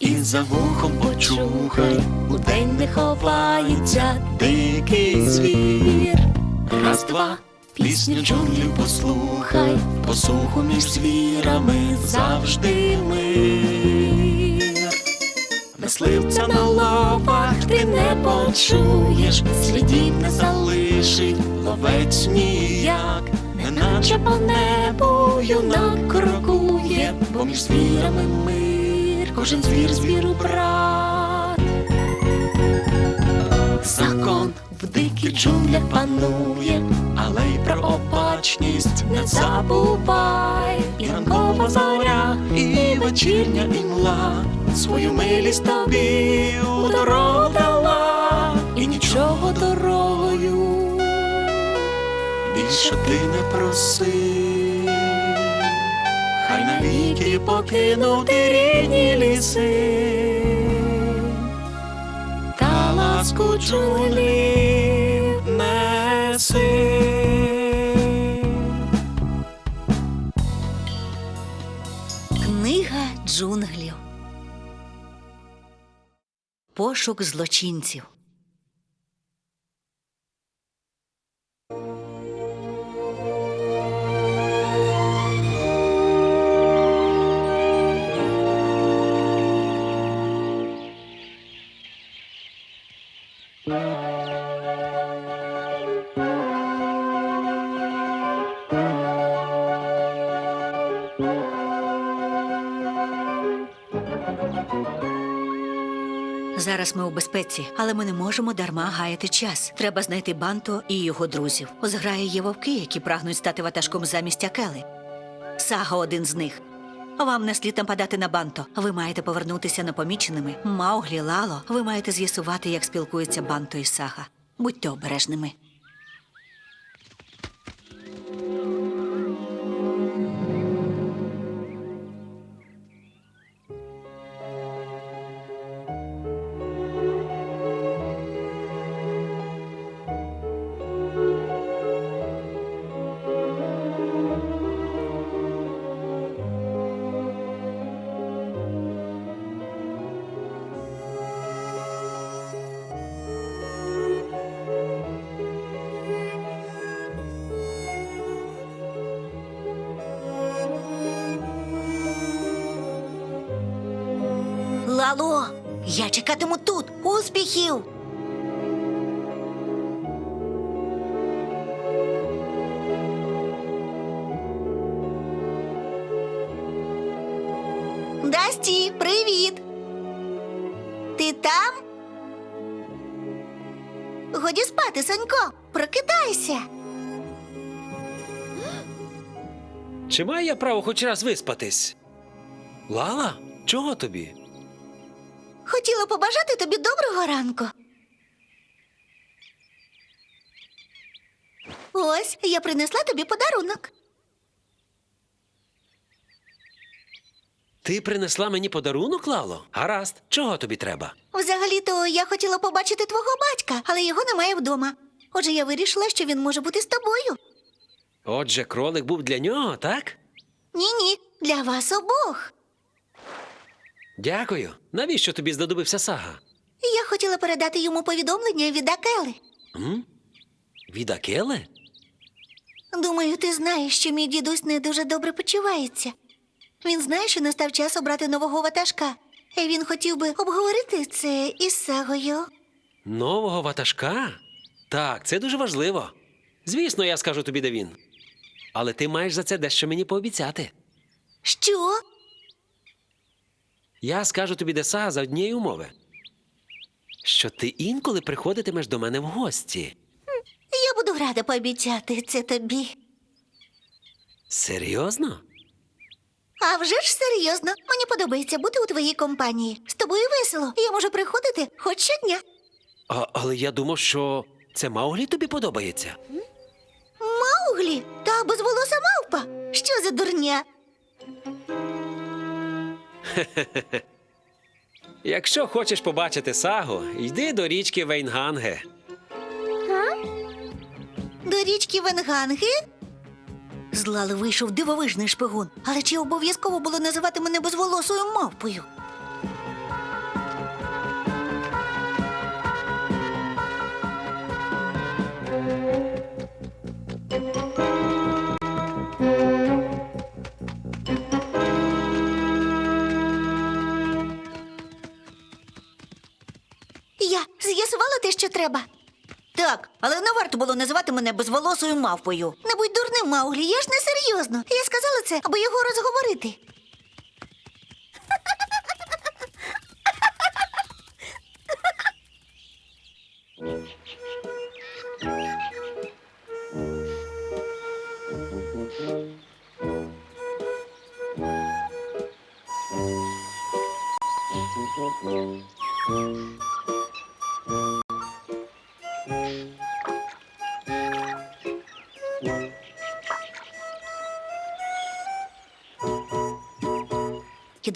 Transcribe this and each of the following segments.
і за вухом почухай, удень не ховається дикий звір. Раз, два, пісню джунглів послухай, посуху між звірами завжди мир. Мисливця на лапах ти не почуєш, слідів не залишить ловець ніяк, неначе по небу юнак крокує, бо між звірами мир, кожен звір звіру брат. Закон в диких джунглях панує, але й про обачність не забувай. І ранкова зоря, і вечірня імла свою милість тобі у дала, і нічого дорогою більше ти не проси. Навіки покинув ти рідні ліси та ласку джунглів неси. Книга джунглів. Пошук злочинців. Зараз ми у безпеці, але ми не можемо дарма гаяти час. Треба знайти Банто і його друзів. У зграї є вовки, які прагнуть стати ватажком замість Акели. Сага один з них. Вам не слід нападати на Банто. Ви маєте повернутися непоміченими. Мауглі, Лало, ви маєте з'ясувати, як спілкуються Банто і Сага. Будьте обережними. Лало, я чекатиму тут. Успіхів! Дасті, привіт! Ти там? Годі спати, Сонько, прокидайся. Чи маю я право хоч раз виспатись? Лала, чого тобі? Хотіла побажати тобі доброго ранку. Ось я принесла тобі подарунок. Ти принесла мені подарунок, Лало? Гаразд, чого тобі треба? Взагалі-то я хотіла побачити твого батька, але його немає вдома. Отже, я вирішила, що він може бути з тобою. Отже, кролик був для нього, так? Ні, ні, для вас обох. Дякую. Навіщо тобі знадобився сага? Я хотіла передати йому повідомлення від Акели. М? Від Акели? Думаю, ти знаєш, що мій дідусь не дуже добре почувається. Він знає, що настав час обрати нового ватажка. І він хотів би обговорити це із Сагою. Нового ватажка? Так, це дуже важливо. Звісно, я скажу тобі, де він. Але ти маєш за це дещо мені пообіцяти. Що? Я скажу тобі, де сага за однієї умови. Що ти інколи приходитимеш до мене в гості. Я буду рада пообіцяти це тобі. Серйозно? А вже ж серйозно, мені подобається бути у твоїй компанії. З тобою весело. Я можу приходити хоч щодня. А, але я думав, що це Мауглі тобі подобається. Мауглі та безволоса мавпа. Що за дурня? Якщо хочеш побачити сагу, йди до річки Вейнганге. До річки Венганги? З Лали вийшов дивовижний шпигун. Але чи обов'язково було називати мене безволосою мавпою? Треба. Так, але не варто було називати мене безволосою мавпою. Не будь дурним, Мауглі, я ж не серйозно. Я сказала це, аби його розговорити.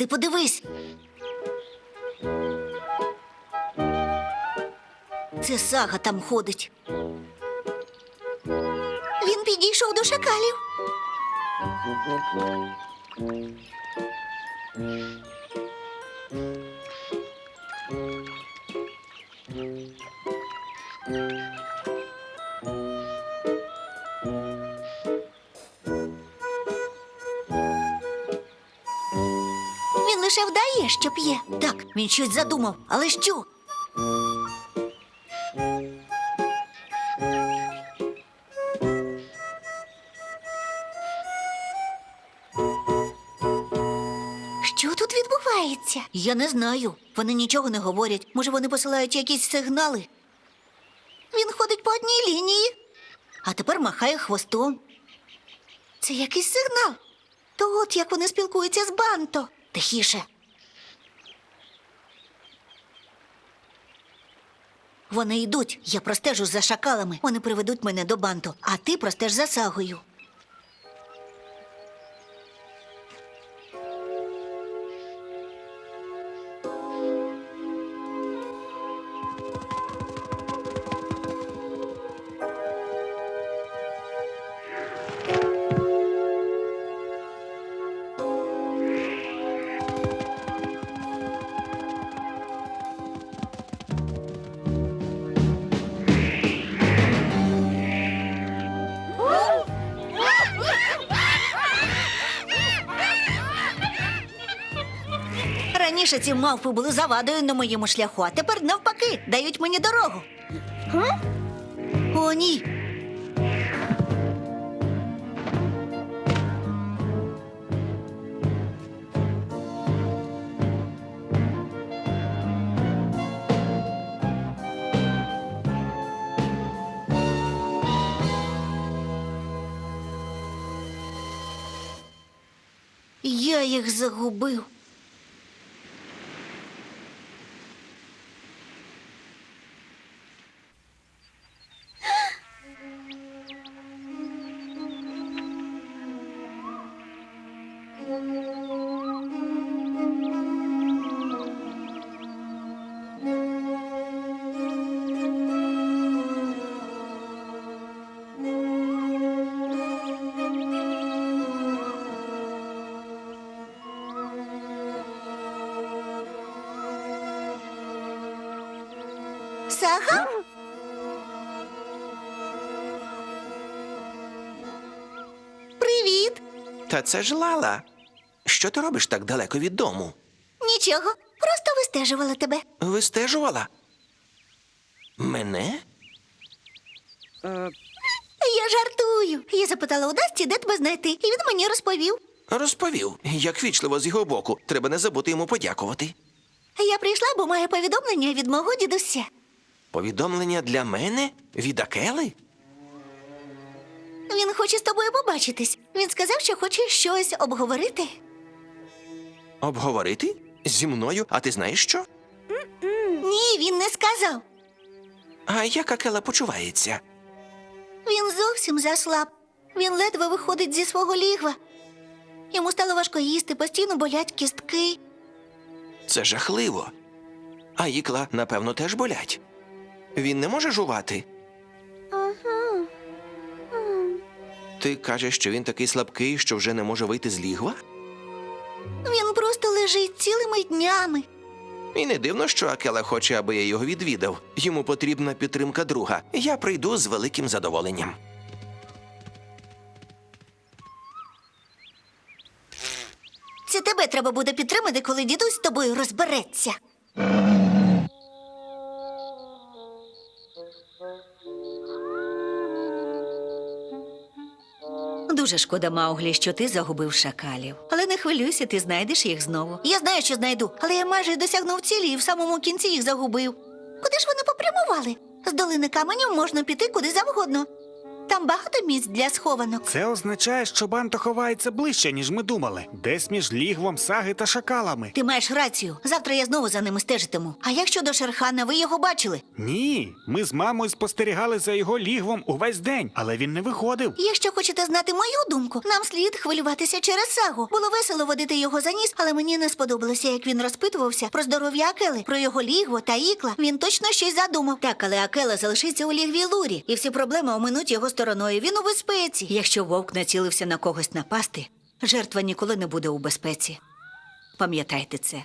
Іди подивись. Це сага там ходить. Він підійшов до шакалів. Він лише вдає, що п'є. Так, він щось задумав, але що? Що тут відбувається? Я не знаю. Вони нічого не говорять. Може, вони посилають якісь сигнали, Він ходить по одній лінії. а тепер махає хвостом. Це якийсь сигнал. То от як вони спілкуються з банто. Тихіше. Вони йдуть. Я простежу за шакалами. Вони приведуть мене до банту, а ти простеж за сагою. Раніше ці мавпи були завадою на моєму шляху, а тепер навпаки дають мені дорогу. О, ні. Я їх загубив. Сага? Привіт. Та це ж Лала. Що ти робиш так далеко від дому? Нічого, просто вистежувала тебе. Вистежувала? Мене? Я жартую. Я запитала у Дасті, де тебе знайти, і він мені розповів. Розповів, як вічливо з його боку. Треба не забути йому подякувати. Я прийшла, бо маю повідомлення від мого дідуся. Повідомлення для мене від Акели? Він хоче з тобою побачитись. Він сказав, що хоче щось обговорити. Обговорити? Зі мною, а ти знаєш що? Ні, він не сказав. А як Акела почувається? Він зовсім заслаб. Він ледве виходить зі свого лігва. Йому стало важко їсти, постійно болять кістки. Це жахливо. А ікла, напевно, теж болять. Він не може жувати. Ти кажеш, що він такий слабкий, що вже не може вийти з лігва? Він просто лежить цілими днями. І не дивно, що Акела хоче, аби я його відвідав. Йому потрібна підтримка друга. Я прийду з великим задоволенням. Це тебе треба буде підтримати, коли дідусь з тобою розбереться. Дуже шкода, Мауглі, що ти загубив шакалів. Але не хвилюйся, ти знайдеш їх знову. Я знаю, що знайду, але я майже досягнув цілі і в самому кінці їх загубив. Куди ж вони попрямували? З долини каменів можна піти куди завгодно. Там багато місць для схованок. Це означає, що банто ховається ближче, ніж ми думали. Десь між лігвом саги та шакалами. Ти маєш рацію. Завтра я знову за ними стежитиму. А як щодо Шерхана, ви його бачили? Ні, ми з мамою спостерігали за його лігвом увесь день, але він не виходив. Якщо хочете знати мою думку, нам слід хвилюватися через сагу. Було весело водити його за ніс, але мені не сподобалося, як він розпитувався про здоров'я Акели, про його лігво та ікла. Він точно щось задумав. Так, але Акела залишиться у лігві Лурі, і всі проблеми оминуть його стороною. Він у безпеці. Якщо вовк націлився на когось напасти, жертва ніколи не буде у безпеці. Пам'ятайте це.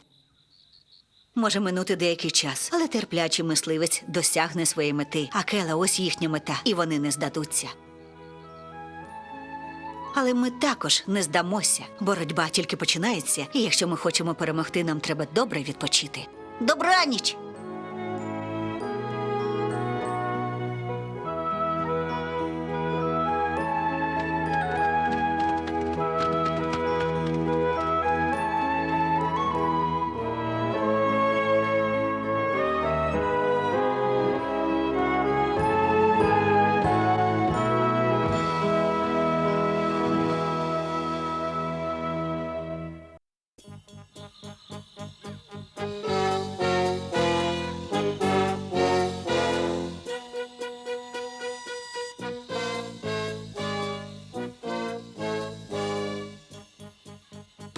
Може минути деякий час, але терплячий мисливець досягне своєї мети. Акела ось їхня мета, і вони не здадуться. Але ми також не здамося. Боротьба тільки починається, і якщо ми хочемо перемогти, нам треба добре відпочити. Добраніч!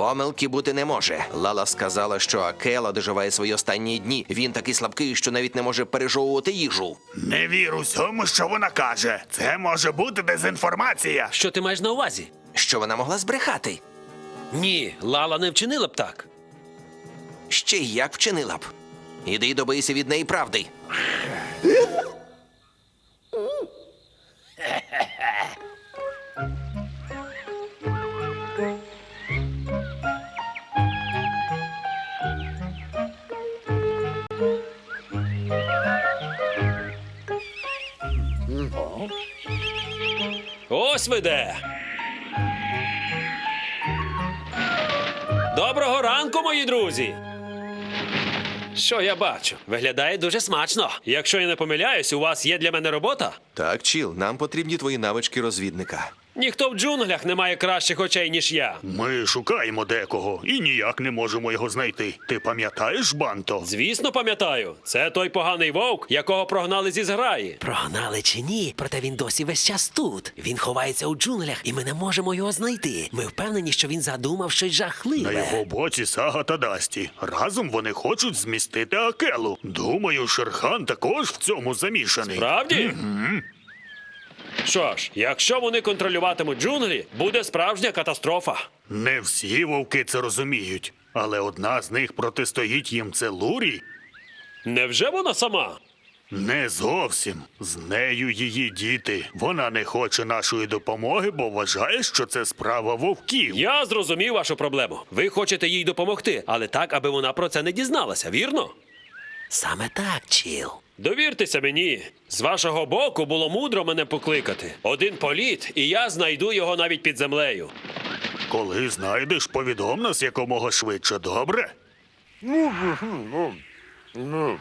Помилки бути не може. Лала сказала, що Акела доживає свої останні дні. Він такий слабкий, що навіть не може пережовувати їжу. Не вірю всьому, що вона каже. Це може бути дезінформація. Що ти маєш на увазі? Що вона могла збрехати? Ні, Лала не вчинила б так. Ще й як вчинила б. Іди добийся від неї правди. Ось ви де. Доброго ранку, мої друзі. Що я бачу? Виглядає дуже смачно. Якщо я не помиляюсь, у вас є для мене робота? Так, Чіл, нам потрібні твої навички розвідника. Ніхто в джунглях не має кращих очей, ніж я. Ми шукаємо декого і ніяк не можемо його знайти. Ти пам'ятаєш, банто? Звісно, пам'ятаю. Це той поганий вовк, якого прогнали зі зграї. Прогнали чи ні, проте він досі весь час тут. Він ховається у джунглях, і ми не можемо його знайти. Ми впевнені, що він задумав щось жахливе. На його боці Сага та Дасті. Разом вони хочуть змістити Акелу. Думаю, Шерхан також в цьому замішаний. Правді? Що ж, якщо вони контролюватимуть джунглі, буде справжня катастрофа. Не всі вовки це розуміють, але одна з них протистоїть їм це Лурі. Невже вона сама? Не зовсім. З нею її діти. Вона не хоче нашої допомоги, бо вважає, що це справа вовків. Я зрозумів вашу проблему. Ви хочете їй допомогти, але так, аби вона про це не дізналася, вірно? Саме так, Чіл. Довіртеся мені. З вашого боку було мудро мене покликати. Один політ, і я знайду його навіть під землею. Коли знайдеш, повідом нас якомога швидше, добре? Ну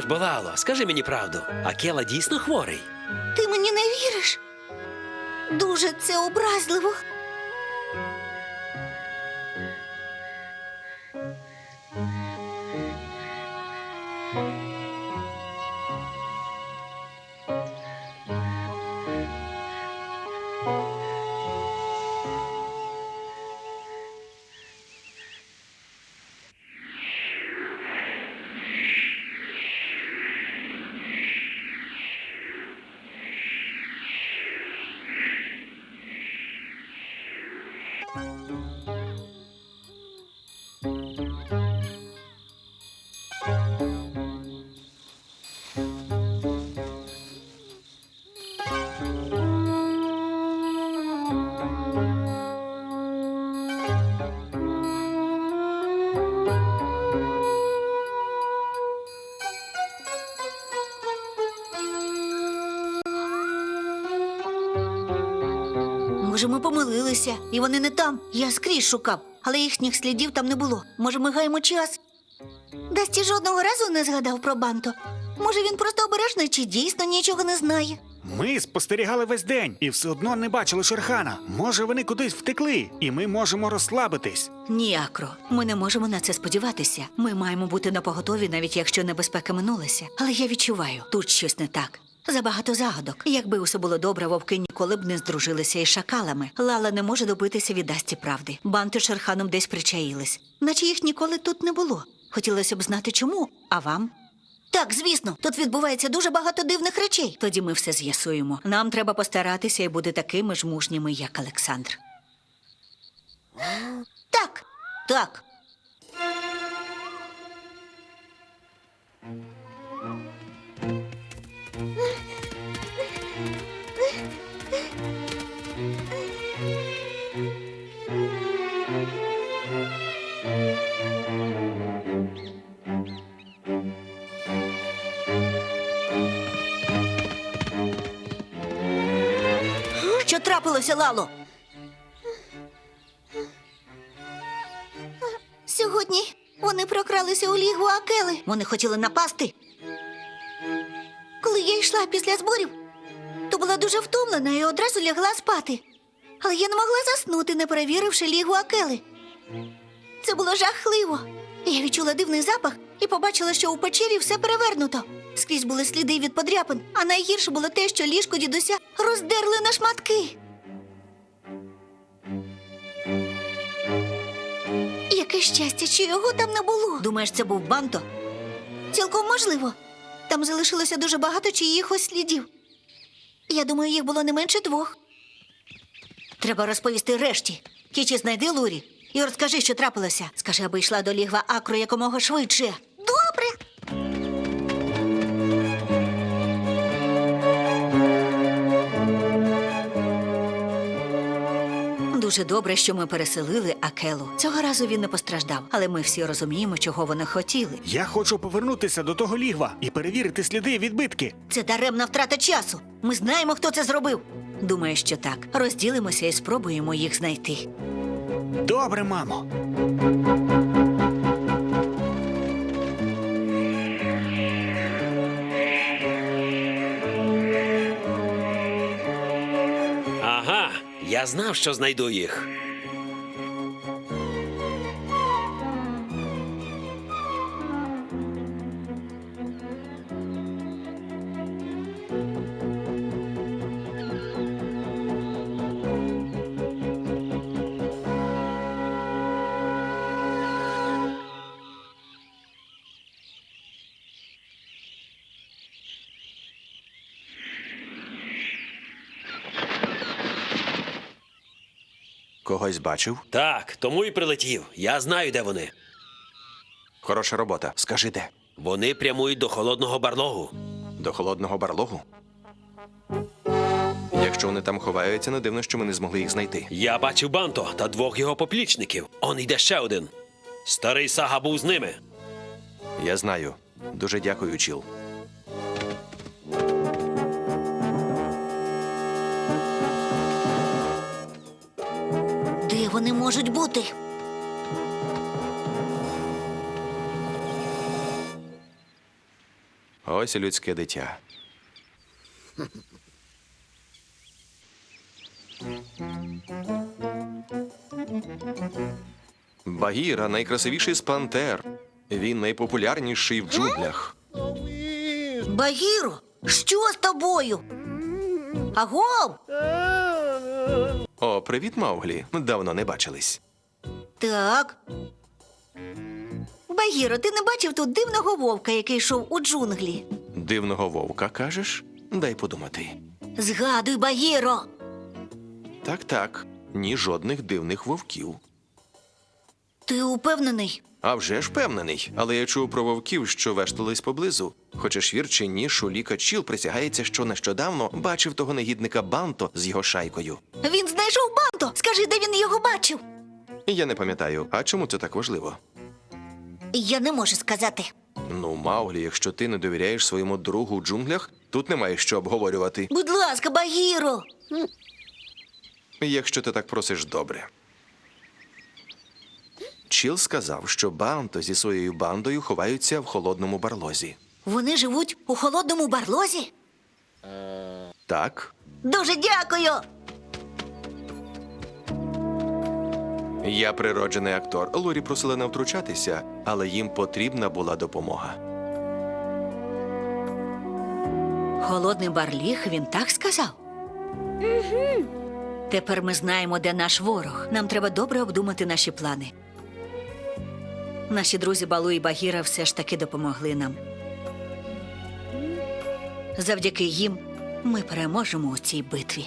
ж, Балало, скажи мені правду. Акела дійсно хворий. Ти мені не віриш? Дуже це образливо. Може, ми помилилися, і вони не там. Я скрізь шукав, але їхніх слідів там не було. Може, ми гаємо час? Дасті жодного разу не згадав про банто. Може, він просто обережний чи дійсно нічого не знає. Ми спостерігали весь день і все одно не бачили Шерхана. Може, вони кудись втекли, і ми можемо розслабитись. Ні, Акро, ми не можемо на це сподіватися. Ми маємо бути напоготові, навіть якщо небезпека минулася. Але я відчуваю, тут щось не так. Забагато загадок. Якби усе було добре, вовки ніколи б не здружилися із шакалами. Лала не може добитися від Дасті правди. Банти Шерханом десь причаїлись, наче їх ніколи тут не було. Хотілося б знати чому, а вам? Так, звісно, тут відбувається дуже багато дивних речей. Тоді ми все з'ясуємо. Нам треба постаратися і бути такими ж мужніми, як Олександр. Так, так. Трапилося, Лало? Сьогодні вони прокралися у лігу Акели. Вони хотіли напасти. Коли я йшла після зборів, то була дуже втомлена і одразу лягла спати. Але я не могла заснути, не перевіривши лігу Акели. Це було жахливо. Я відчула дивний запах і побачила, що у печері все перевернуто. Скрізь були сліди від подряпин, а найгірше було те, що ліжко дідуся роздерли на шматки. Яке щастя, що його там не було. Думаєш, це був банто? Цілком можливо. Там залишилося дуже багато чиїхось слідів. Я думаю, їх було не менше двох. Треба розповісти решті. Кічі, знайди Лурі і розкажи, що трапилося. Скажи, аби йшла до лігва Акро якомога швидше. Дуже добре, що ми переселили Акелу. Цього разу він не постраждав, але ми всі розуміємо, чого вони хотіли. Я хочу повернутися до того лігва і перевірити сліди і відбитки. Це даремна втрата часу. Ми знаємо, хто це зробив. Думаю, що так. Розділимося і спробуємо їх знайти. Добре, мамо. Я знав, що знайду їх. Когось бачив? Так, тому і прилетів. Я знаю, де вони. Хороша робота. Скажи де? Вони прямують до холодного барлогу. До холодного барлогу? Якщо вони там ховаються, не дивно, що ми не змогли їх знайти. Я бачив Банто та двох його поплічників. Он йде ще один. Старий сага був з ними. Я знаю. Дуже дякую, Чіл. Де вони можуть бути? Ось і людське дитя. Багіра найкрасивіший з пантер. Він найпопулярніший в джунглях. Багіро, що з тобою? Агов! О, привіт, Мауглі. Давно не бачились. Так. Багіро, ти не бачив тут дивного вовка, який йшов у джунглі? Дивного вовка, кажеш? Дай подумати. Згадуй, Багіро. Так, так. Ні жодних дивних вовків. Ти упевнений? А вже ж впевнений, але я чув про вовків, що вештались поблизу. Хочеш вір чи ні, Шуліка Чіл присягається, що нещодавно бачив того негідника Банто з його шайкою. Він знайшов банто. Скажи, де він його бачив? Я не пам'ятаю, а чому це так важливо? Я не можу сказати. Ну, Мауглі, якщо ти не довіряєш своєму другу в джунглях, тут немає що обговорювати. Будь ласка, Багіро. Якщо ти так просиш добре. Чіл сказав, що Банто зі своєю бандою ховаються в холодному барлозі. Вони живуть у холодному барлозі? Так, Дуже дякую. Я природжений актор. Лорі просила не втручатися, але їм потрібна була допомога. Холодний барліг, він так сказав. Угу. Тепер ми знаємо, де наш ворог. Нам треба добре обдумати наші плани. Наші друзі Балу і Багіра все ж таки допомогли нам. Завдяки їм ми переможемо у цій битві.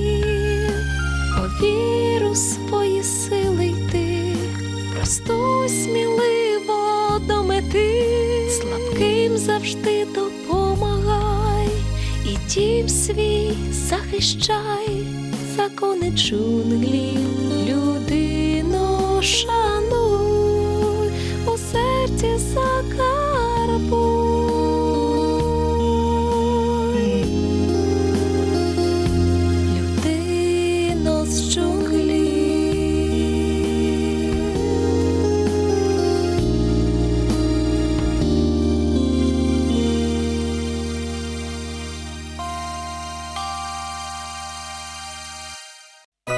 захищай, закони джунглів, люди